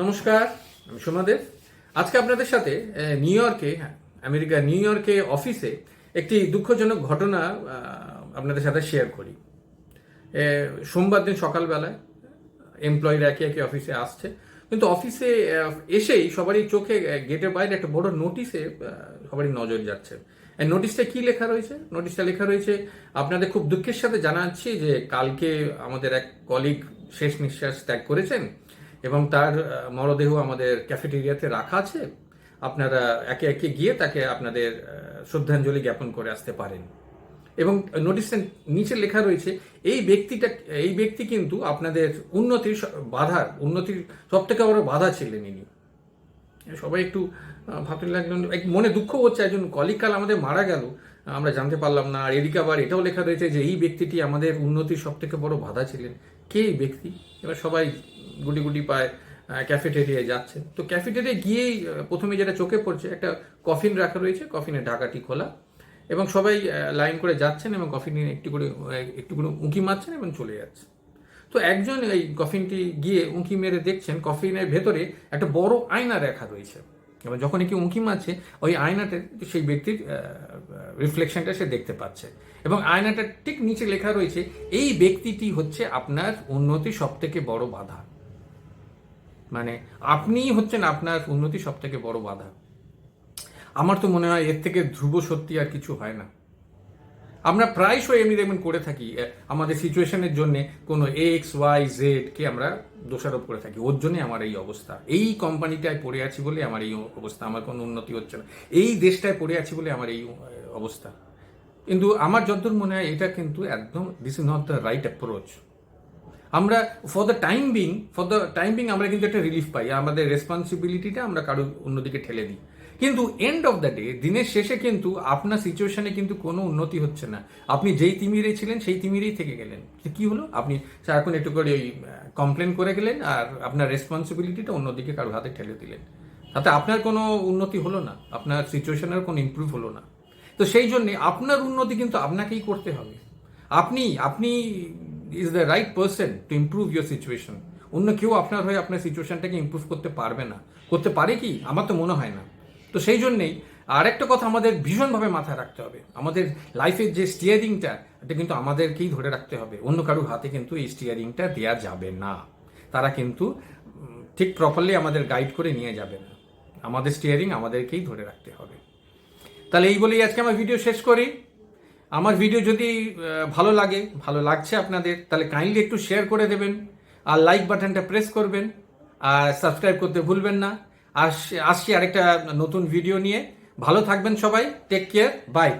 নমস্কার আমি সোমাদেব আজকে আপনাদের সাথে নিউ ইয়র্কে হ্যাঁ, আমেরিকা নিউ ইয়র্কে অফিসে একটি দুঃখজনক ঘটনা আপনাদের সাথে শেয়ার করি। সোমবার দিন সকালবেলায় এমপ্লয়িরা একে একে অফিসে আসছে। কিন্তু অফিসে এসেই সবারই চোখে গেটের বাইরে একটা বড় নোটিশে সবারই নজর যাচ্ছে। নোটিশটা কি লেখা রয়েছে? নোটিশটা লেখা রয়েছে আপনাদের খুব দুঃখের সাথে জানাচ্ছি যে কালকে আমাদের এক কলিগ শেষ নিঃশ্বাস ত্যাগ করেছেন। এবং তার মরদেহ আমাদের ক্যাফেটেরিয়াতে রাখা আছে। আপনারা একে একে গিয়ে তাকে আপনাদের শ্রদ্ধাঞ্জলি জ্ঞাপন করে আসতে পারেন। এবং নোটিশের নিচে লেখা রয়েছে, এই ব্যক্তিটা, এই ব্যক্তি কিন্তু আপনাদের উন্নতির বাধার, উন্নতির সব থেকে বড় বাধা ছিলেন ইনি। সবাই একটু ভাবতে লাগলেন এক মনে দুঃখ হচ্ছে, একজন কলিকাল আমাদের মারা গেল। আমরা জানতে পারলাম না, আর এদিকে আবার এটাও লেখা রয়েছে যে এই ব্যক্তিটি আমাদের উন্নতির সব থেকে বড় বাধা ছিলেন। কে এই ব্যক্তি? এবার সবাই গুটি পায় ক্যাফেটেরিয়ায় যাচ্ছে। তো ক্যাফেটেরিয়ায় গিয়েই প্রথমে যেটা চোখে পড়ছে, একটা কফিন রাখা রয়েছে কফিনের ঢাকাটি খোলা। এবং সবাই লাইন করে যাচ্ছেন এবং কফিন একটু করে একটু করে উঁকি মারছেন এবং চলে যাচ্ছে। তো একজন এই কফিনটি গিয়ে উঁকি মেরে দেখছেন কফিনের ভেতরে একটা বড় আয়না রাখা রয়েছে। এবং যখন কি উঁকি মারছে, ওই আয়নাতে সেই ব্যক্তির রিফ্লেকশনটা সে দেখতে পাচ্ছে। এবং আয়নাটার ঠিক নিচে লেখা রয়েছে, এই ব্যক্তিটি হচ্ছে আপনার উন্নতি সব থেকে বড় বাধা। মানে আপনিই হচ্ছেন আপনার উন্নতি সব থেকে বড় বাধা। আমার তো মনে হয় এর থেকে ধ্রুব সত্যি আর কিছু হয় না। আমরা প্রায়শই এমনি দেখবেন করে থাকি। আমাদের সিচুয়েশনের জন্য কোনো এক্স ওয়াই জেড কে আমরা দোষারোপ করে থাকি। ওর জন্য আমার এই অবস্থা। এই কোম্পানিটায় পড়ে আছি বলে আমার এই অবস্থা। আমার কোনো উন্নতি হচ্ছে না। এই দেশটায় পড়ে আছি বলে আমার এই অবস্থা। কিন্তু আমার যতদূর মনে হয় এটা কিন্তু একদম this is not the right approach আমরা for the time being for the time being আমরা কিন্তু একটা রিলিফ পাই। আমাদের রেসপন্সিবিলিটিটা আমরা কারও অন্যদিকে ঠেলে দিই। কিন্তু এন্ড অফ দ্য ডে দিনের শেষে কিন্তু আপনার সিচুয়েশনে কিন্তু কোনো উন্নতি হচ্ছে না। আপনি যেই তিমিরে ছিলেন, সেই তিমিরেই থেকে গেলেন। কি হলো? আপনি সারাক্ষণ একটু করে ওই কমপ্লেন করে গেলেন আর আপনার রেসপন্সিবিলিটিটা অন্যদিকে কারও হাতে ঠেলে দিলেন। তাতে আপনার কোনো উন্নতি হলো না। আপনার সিচুয়েশনের কোনো ইমপ্রুভ হলো না। তো সেই জন্যে আপনার উন্নতি কিন্তু আপনাকেই করতে হবে। আপনি আপনি is the right person to improve your situation অন্য কেউ আপনার হয়ে আপনার সিচুয়েশনটাকে ইমপ্রুভ করতে পারবে না। করতে পারে কি? আমার তো মনে হয় না। তো সেই জন্যেই আরেকটা কথা আমাদের ভীষণভাবে মাথায় রাখতে হবে। আমাদের লাইফের যে স্টিয়ারিংটা এটা কিন্তু আমাদেরকেই ধরে রাখতে হবে। অন্য কারোর হাতে কিন্তু এই স্টিয়ারিংটা দেওয়া যাবে না। তারা কিন্তু ঠিক প্রপারলি আমাদের গাইড করে নিয়ে যাবে না। আমাদের স্টিয়ারিং আমাদেরকেই ধরে রাখতে হবে। তাহলে এই বলেই আজকে আমার ভিডিও শেষ করি। আমার ভিডিও যদি ভালো লাগে, ভালো লাগছে আপনাদের, তাহলে কাইন্ডলি একটু শেয়ার করে দেবেন, আর লাইক বাটনটা প্রেস করবেন, আর সাবস্ক্রাইব করতে ভুলবেন না। আর আসছি আরেকটা নতুন ভিডিও নিয়ে। ভালো থাকবেন সবাই টেক কেয়ার বাই